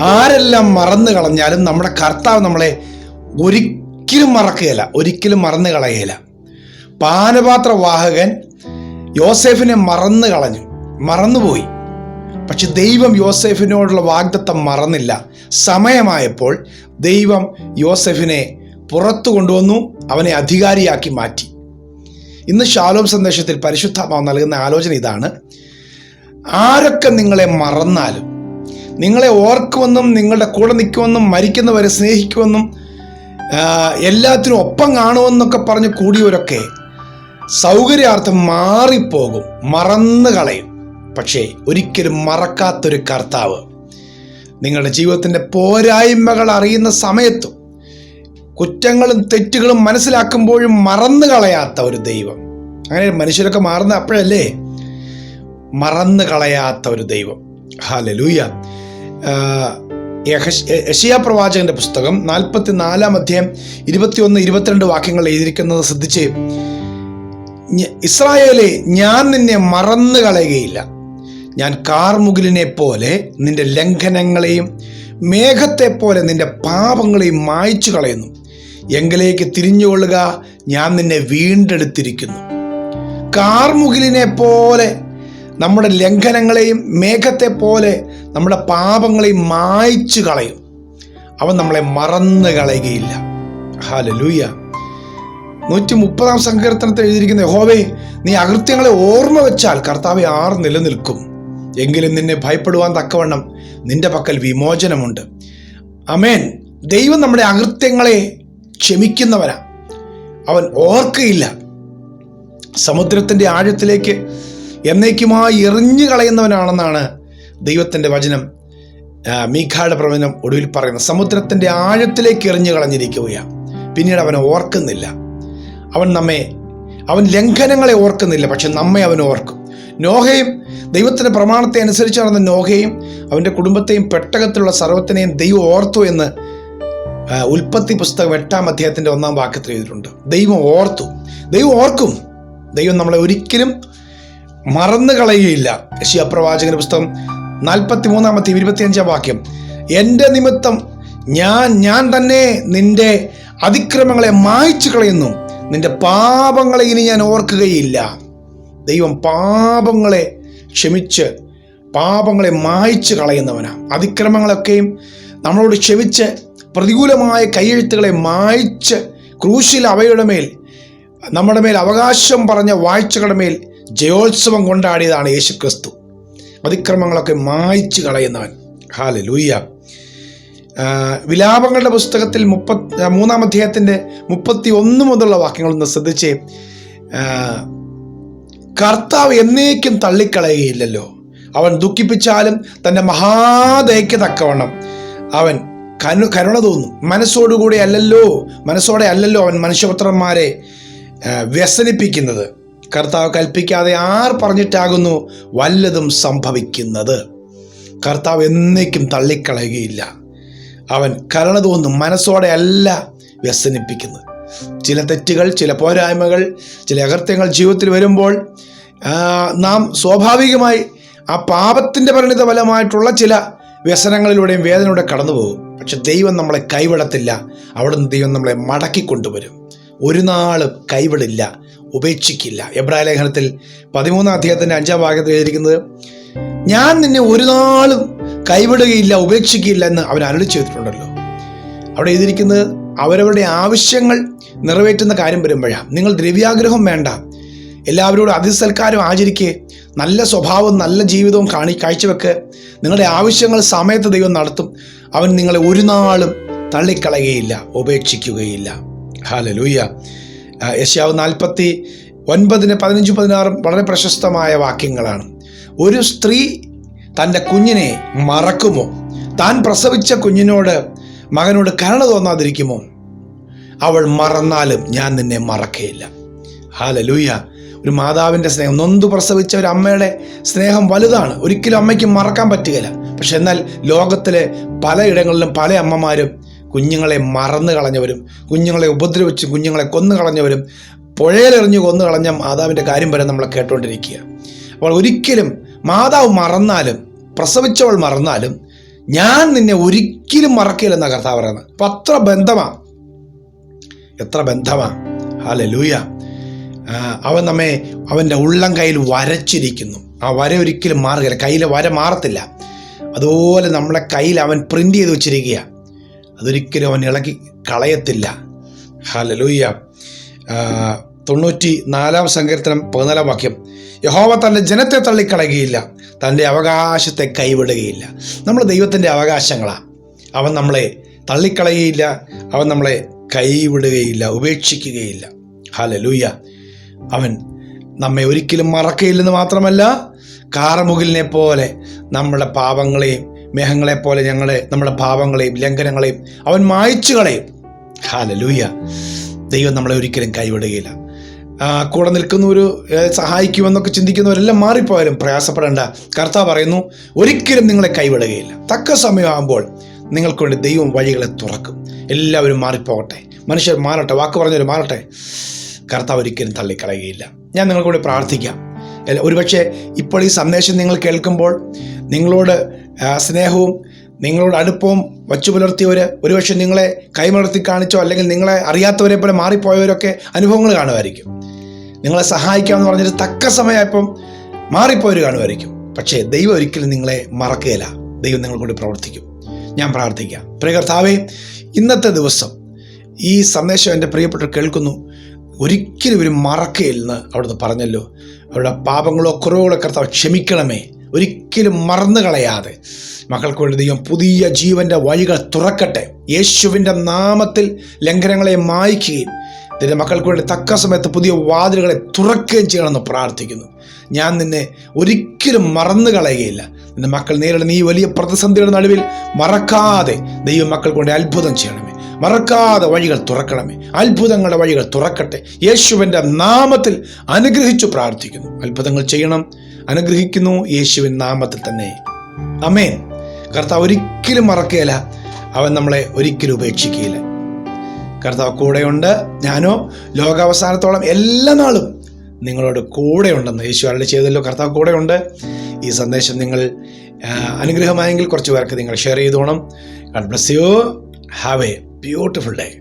ആരെല്ലാം മറന്നു കളഞ്ഞാലും നമ്മുടെ കർത്താവ് നമ്മളെ ഒരിക്കലും മറക്കുകയില്ല ഒരിക്കലും മറന്നു കളയുകയില്ല. പാനപാത്ര വാഹകൻ യോസെഫിനെ മറന്നു കളഞ്ഞു മറന്നുപോയി. പക്ഷെ ദൈവം യോസെഫിനോടുള്ള വാഗ്ദത്തം മറന്നില്ല. സമയമായപ്പോൾ ദൈവം യോസെഫിനെ പുറത്തു കൊണ്ടുവന്നു അവനെ അധികാരിയാക്കി മാറ്റി. ഇന്ന് ശാലോം സന്ദേശത്തിൽ പരിശുദ്ധാത്മാവ് നൽകുന്ന ആലോചന ഇതാണ്. ആരൊക്കെ നിങ്ങളെ മറന്നാലും നിങ്ങളെ ഓർക്കുമെന്നും നിങ്ങളുടെ കൂടെ നിൽക്കുമെന്നും മരിക്കുന്നവരെ സ്നേഹിക്കുമെന്നും എല്ലാത്തിനും ഒപ്പം കാണുമെന്നൊക്കെ പറഞ്ഞ് കൂടിയവരൊക്കെ സൗകര്യാർത്ഥം മാറിപ്പോകും മറന്നു കളയും. പക്ഷേ ഒരിക്കലും മറക്കാത്തൊരു കർത്താവ് നിങ്ങളുടെ ജീവിതത്തിന്റെ പോരായ്മകൾ അറിയുന്ന സമയത്തും കുറ്റങ്ങളും തെറ്റുകളും മനസ്സിലാക്കുമ്പോഴും മറന്നു കളയാത്ത ഒരു ദൈവം. അങ്ങനെ മനുഷ്യരൊക്കെ മാറുന്ന അപ്പോഴല്ലേ? മറന്നു കളയാത്ത ഒരു ദൈവം. ഹാലലൂയ യഷിയ പ്രവാചകന്റെ പുസ്തകം നാൽപ്പത്തി നാലാം അധ്യായം ഇരുപത്തിയൊന്ന് ഇരുപത്തിരണ്ട് വാക്യങ്ങൾ എഴുതിയിരിക്കുന്നത് ശ്രദ്ധിച്ച് ഇസ്രായേലെ ഞാൻ നിന്നെ മറന്നു കളയുകയില്ല. ഞാൻ കാർമുകിലിനെ പോലെ നിന്റെ ലംഘനങ്ങളെയും മേഘത്തെ പോലെ നിന്റെ പാപങ്ങളെയും മായ്ച്ചു കളയുന്നു. എങ്കിലേക്ക് തിരിഞ്ഞുകൊള്ളുക ഞാൻ നിന്നെ വീണ്ടെടുത്തിരിക്കുന്നു. കാർമുകിലിനെ പോലെ നമ്മുടെ ലംഘനങ്ങളെയും മേഘത്തെ പോലെ നമ്മുടെ പാപങ്ങളെയും മായ്ച്ചു കളയും. അവൻ നമ്മളെ മറന്നു കളയുകയില്ല. ഹാലലൂയ നൂറ്റി മുപ്പതാം സങ്കീർത്തനത്തിൽ എഴുതിയിരിക്കുന്ന യഹോവേ നീ അകൃത്യങ്ങളെ ഓർമ്മ വെച്ചാൽ കർത്താവെ ആർ നിലനിൽക്കും. എങ്കിലും നിന്നെ ഭയപ്പെടുവാൻ തക്കവണ്ണം നിന്റെ പക്കൽ വിമോചനമുണ്ട്. അമേൻ ദൈവം നമ്മുടെ അകൃത്യങ്ങളെ ക്ഷമിക്കുന്നവനാ. അവൻ ഓർക്കയില്ല. സമുദ്രത്തിന്റെ ആഴത്തിലേക്ക് എന്നേക്കുമായി എറിഞ്ഞു കളയുന്നവനാണെന്നാണ് ദൈവത്തിന്റെ വചനം. മീഖായുടെ പ്രവചനം ഒടുവിൽ പറയുന്നത് സമുദ്രത്തിന്റെ ആഴത്തിലേക്ക് എറിഞ്ഞു കളഞ്ഞിരിക്കുകയാണ് പിന്നീട് അവനെ ഓർക്കുന്നില്ല. അവൻ നമ്മെ അവൻ ലംഘനങ്ങളെ ഓർക്കുന്നില്ല പക്ഷെ നമ്മെ അവൻ ഓർക്കും. നോഹയും ദൈവത്തിന്റെ പ്രമാണത്തെ അനുസരിച്ച് നടന്ന നോഹയും അവന്റെ കുടുംബത്തെയും പെട്ടകത്തിലുള്ള സർവത്തിനെയും ദൈവം ഓർത്തു എന്ന് ഉൽപ്പത്തി പുസ്തകം എട്ടാം അധ്യായത്തിന്റെ ഒന്നാം വാക്യത്തിൽ എഴുതിയിട്ടുണ്ട്. ദൈവം ഓർത്തു. ദൈവം ഓർക്കും. ദൈവം നമ്മളെ ഒരിക്കലും മറന്നു കളയുകയില്ല. യശിയ പ്രവാചകന്റെ പുസ്തകം നാൽപ്പത്തി മൂന്നാമത്തെ ഇരുപത്തിയഞ്ചാം വാക്യം. എന്റെ നിമിത്തം ഞാൻ ഞാൻ തന്നെ നിന്റെ അതിക്രമങ്ങളെ മായ്ച്ചു കളയുന്നു. നിന്റെ പാപങ്ങളെ ഇനി ഞാൻ ഓർക്കുകയില്ല. ദൈവം പാപങ്ങളെ ക്ഷമിച്ച് പാപങ്ങളെ മായ്ച്ചു കളയുന്നവനാണ് അതിക്രമങ്ങളൊക്കെയും നമ്മളോട് ക്ഷമിച്ച് പ്രതികൂലമായ കൈയെഴുത്തുകളെ മായ്ച്ച് ക്രൂശിൽ അവയുടെ മേൽ നമ്മുടെ മേൽ അവകാശം പറഞ്ഞ വാഴ്ചകളുടെ മേൽ ജയോത്സവം കൊണ്ടാടിയതാണ് യേശു ക്രിസ്തു അതിക്രമങ്ങളൊക്കെ മായ്ച്ചു കളയുന്നവൻ. ഹാല ലൂയ്യ വിലാപങ്ങളുടെ പുസ്തകത്തിൽ മുപ്പത് മൂന്നാം അധ്യായത്തിന്റെ മുപ്പത്തി ഒന്ന് മുതലുള്ള വാക്യങ്ങളൊന്ന് ശ്രദ്ധിച്ച്. കർത്താവ് എന്നേക്കും തള്ളിക്കളയുകയില്ലല്ലോ. അവൻ ദുഃഖിപ്പിച്ചാലും തന്റെ മഹാദയ്ക്ക് തക്കവണ്ണം അവൻ കനു കരുണ തോന്നും. മനസ്സോടുകൂടി അല്ലല്ലോ മനസ്സോടെ അല്ലല്ലോ അവൻ മനുഷ്യപുത്രന്മാരെ വ്യസനിപ്പിക്കുന്നത്. കർത്താവ് കൽപ്പിക്കാതെ ആർ പറഞ്ഞിട്ടാകുന്നു വല്ലതും സംഭവിക്കുന്നത്. കർത്താവ് എന്നേക്കും തള്ളിക്കളയുകയില്ല. അവൻ കരുണ തോന്നും മനസ്സോടെ അല്ല വ്യസനിപ്പിക്കുന്നത്. ചില തെറ്റുകൾ ചില പോരായ്മകൾ ചില അകൃത്യങ്ങൾ ജീവിതത്തിൽ വരുമ്പോൾ നാം സ്വാഭാവികമായി ആ പാപത്തിന്റെ പരിണിത ഫലമായിട്ടുള്ള ചില വ്യസനങ്ങളിലൂടെയും വേദനയുടെ കടന്നു പോകും പക്ഷെ ദൈവം നമ്മളെ കൈവിടത്തില്ല. അവിടുന്ന് ദൈവം നമ്മളെ മടക്കി കൊണ്ടുവരും ഒരു നാളും കൈവിടില്ല ഉപേക്ഷിക്കില്ല. എബ്രായ ലേഖനത്തിൽ പതിമൂന്നാം അധ്യായത്തിന്റെ അഞ്ചാം ഭാഗത്ത് എഴുതിയിരിക്കുന്നത് ഞാൻ നിന്നെ ഒരു നാളും കൈവിടുകയില്ല ഉപേക്ഷിക്കില്ല എന്ന് അവൻ അരളി ചെയ്തിട്ടുണ്ടല്ലോ. അവിടെ എഴുതിയിരിക്കുന്നത് അവരവരുടെ ആവശ്യങ്ങൾ നിറവേറ്റുന്ന കാര്യം വരുമ്പോഴാണ് നിങ്ങൾ ദ്രവ്യാഗ്രഹം വേണ്ട. എല്ലാവരോടും അതിസൽക്കാരം ആചരിക്കുക നല്ല സ്വഭാവം നല്ല ജീവിതവും കാണി കാഴ്ചവെക്ക്. നിങ്ങളുടെ ആവശ്യങ്ങൾ സമയത്ത് ദൈവം നടത്തും. അവൻ നിങ്ങളെ ഒരു നാളും തള്ളിക്കളയുകയില്ല ഉപേക്ഷിക്കുകയില്ല. ഹാലലൂയ. യശ്യാവ് നാൽപ്പത്തി ഒൻപതിന് പതിനഞ്ച് പതിനാറും വളരെ പ്രശസ്തമായ വാക്യങ്ങളാണ്. ഒരു സ്ത്രീ തന്റെ കുഞ്ഞിനെ മറക്കുമോ? താൻ പ്രസവിച്ച കുഞ്ഞിനോട് മകനോട് കരുണ തോന്നാതിരിക്കുമോ? അവൾ മറന്നാലും ഞാൻ നിന്നെ മറക്കയില്ല. ഹാലലൂയ. ഒരു മാതാവിന്റെ സ്നേഹം. നൊന്തു പ്രസവിച്ച ഒരു അമ്മയുടെ സ്നേഹം വലുതാണ്. ഒരിക്കലും അമ്മയ്ക്ക് മറക്കാൻ പറ്റുകയില്ല. പക്ഷെ എന്നാൽ ലോകത്തിലെ പലയിടങ്ങളിലും പല അമ്മമാരും കുഞ്ഞുങ്ങളെ മറന്നു കളഞ്ഞവരും കുഞ്ഞുങ്ങളെ ഉപദ്രവിച്ച് കുഞ്ഞുങ്ങളെ കൊന്നു കളഞ്ഞവരും പുഴയിലെറിഞ്ഞ് കൊന്നു കളഞ്ഞ മാതാവിന്റെ കാര്യം വരെ നമ്മൾ കേട്ടുകൊണ്ടിരിക്കുക അപ്പോൾ ഒരിക്കലും മാതാവ് മറന്നാലും പ്രസവിച്ചവൾ മറന്നാലും ഞാൻ നിന്നെ ഒരിക്കലും മറക്കില്ലെന്ന കർത്താവ് പറയുന്നത്. അപ്പം അത്ര ബന്ധമാ. എത്ര ബന്ധമാ. ഹാലെ ലൂയ അവൻ നമ്മെ അവന്റെ ഉള്ളം കയ്യിൽ വരച്ചിരിക്കുന്നു. ആ വര ഒരിക്കലും മാറുകയില്ല. കയ്യിലെ വര മാറത്തില്ല. അതുപോലെ നമ്മളെ കയ്യിൽ അവൻ പ്രിന്റ് ചെയ്ത് വെച്ചിരിക്കുക അതൊരിക്കലും അവൻ ഇളകി കളയത്തില്ല. ഹലലൂയ്യ തൊണ്ണൂറ്റി നാലാം സങ്കീർത്തനം പതിനാലാം വാക്യം. യഹോവ തന്റെ ജനത്തെ തള്ളിക്കളയുകയില്ല തന്റെ അവകാശത്തെ കൈവിടുകയില്ല. നമ്മൾ ദൈവത്തിന്റെ അവകാശങ്ങളാണ് അവൻ നമ്മളെ തള്ളിക്കളയുകയില്ല അവൻ നമ്മളെ കൈവിടുകയില്ല ഉപേക്ഷിക്കുകയില്ല. ഹലലൂയ്യ അവൻ നമ്മെ ഒരിക്കലും മറക്കയില്ലെന്ന് മാത്രമല്ല കാറമുകിലിനെ പോലെ നമ്മുടെ പാപങ്ങളെയും മേഘങ്ങളെ പോലെ ഞങ്ങളെ നമ്മുടെ പാപങ്ങളെയും ലംഘനങ്ങളെയും അവൻ മായച്ചു കളയും ഹാലലൂയ ദൈവം നമ്മളെ ഒരിക്കലും കൈവിടുകയില്ല. കൂടെ നിൽക്കുന്നവർ സഹായിക്കുമെന്നൊക്കെ ചിന്തിക്കുന്നവരെല്ലാം മാറിപ്പോയാലും പ്രയാസപ്പെടേണ്ട. കർത്താവ് പറയുന്നു ഒരിക്കലും നിങ്ങളെ കൈവിടുകയില്ല. തക്ക സമയമാകുമ്പോൾ നിങ്ങൾക്ക് വേണ്ടി ദൈവം വഴികളെ തുറക്കും. എല്ലാവരും മാറിപ്പോകട്ടെ. മനുഷ്യർ മാറട്ടെ. വാക്ക് പറഞ്ഞവർ മാറട്ടെ. കർത്താവ് ഒരിക്കലും തള്ളിക്കളയുകയില്ല. ഞാൻ നിങ്ങൾക്കൂടി പ്രാർത്ഥിക്കാം. ഒരുപക്ഷെ ഇപ്പോൾ ഈ സന്ദേശം നിങ്ങൾ കേൾക്കുമ്പോൾ നിങ്ങളോട് സ്നേഹവും നിങ്ങളോട് അടുപ്പവും വച്ചു പുലർത്തിയവർ ഒരുപക്ഷെ നിങ്ങളെ കൈമലർത്തി കാണിച്ചോ അല്ലെങ്കിൽ നിങ്ങളെ അറിയാത്തവരെ പോലെ മാറിപ്പോയവരൊക്കെ അനുഭവങ്ങൾ കാണുമായിരിക്കും. നിങ്ങളെ സഹായിക്കാമെന്ന് പറഞ്ഞിട്ട് തക്ക സമയമായപ്പം മാറിപ്പോയവർ കാണുമായിരിക്കും. പക്ഷേ ദൈവം ഒരിക്കലും നിങ്ങളെ മറക്കുകയില്ല. ദൈവം നിങ്ങൾ കൂടി പ്രവർത്തിക്കും. ഞാൻ പ്രാർത്ഥിക്കാം. പ്രിയകർത്താവേ ഇന്നത്തെ ദിവസം ഈ സന്ദേശം എന്റെ പ്രിയപ്പെട്ടവർ കേൾക്കുന്നു. ഒരിക്കലും ഇവർ മറക്കുകയില്ലെന്ന് അവിടുന്ന് പറഞ്ഞല്ലോ. അവരുടെ പാപങ്ങളോ കുറവുകളോ കർത്താവ് ക്ഷമിക്കണമേ. ഒരിക്കലും മറന്നു കളയാതെ. മക്കൾക്ക് പുതിയ ജീവന്റെ വഴികൾ തുറക്കട്ടെ. യേശുവിന്റെ നാമത്തിൽ ലംഘനങ്ങളെ മായ്ക്കുകയും നിന്റെ മക്കൾക്ക് വേണ്ടി തക്ക സമയത്ത് പുതിയ വാതിലുകളെ തുറക്കുകയും ചെയ്യണമെന്ന് പ്രാർത്ഥിക്കുന്നു. ഞാൻ നിന്നെ ഒരിക്കലും മറന്നു കളയുകയില്ല. നിന്റെ മക്കൾ നേരിടുന്ന ഈ വലിയ പ്രതിസന്ധിയുടെ നടുവിൽ മറക്കാതെ ദൈവം മക്കൾക്ക് വേണ്ടി അത്ഭുതം ചെയ്യണമേ. മറക്കാതെ വഴികൾ തുറക്കണമേ. അത്ഭുതങ്ങളുടെ വഴികൾ തുറക്കട്ടെ. യേശുവിന്റെ നാമത്തിൽ അനുഗ്രഹിച്ചു പ്രാർത്ഥിക്കുന്നു. അത്ഭുതങ്ങൾ ചെയ്യണം. അനുഗ്രഹിക്കുന്നു യേശുവിൻ നാമത്തിൽ തന്നെ. അമേൻ കർത്താവ് ഒരിക്കലും മറക്കുകയില്ല. അവൻ നമ്മളെ ഒരിക്കലും ഉപേക്ഷിക്കുകയില്ല. കർത്താവ് കൂടെയുണ്ട് ഞാനോ ലോകാവസാനത്തോളം എല്ലാ നാളും നിങ്ങളോട് കൂടെയുണ്ടെന്ന് യേശു അരളി ചെയ്തല്ലോ. കർത്താവ് കൂടെയുണ്ട്. ഈ സന്ദേശം നിങ്ങൾ അനുഗ്രഹമായെങ്കിൽ കുറച്ച് പേർക്ക് നിങ്ങൾ share ചെയ്തോണം. God bless you have a beautiful day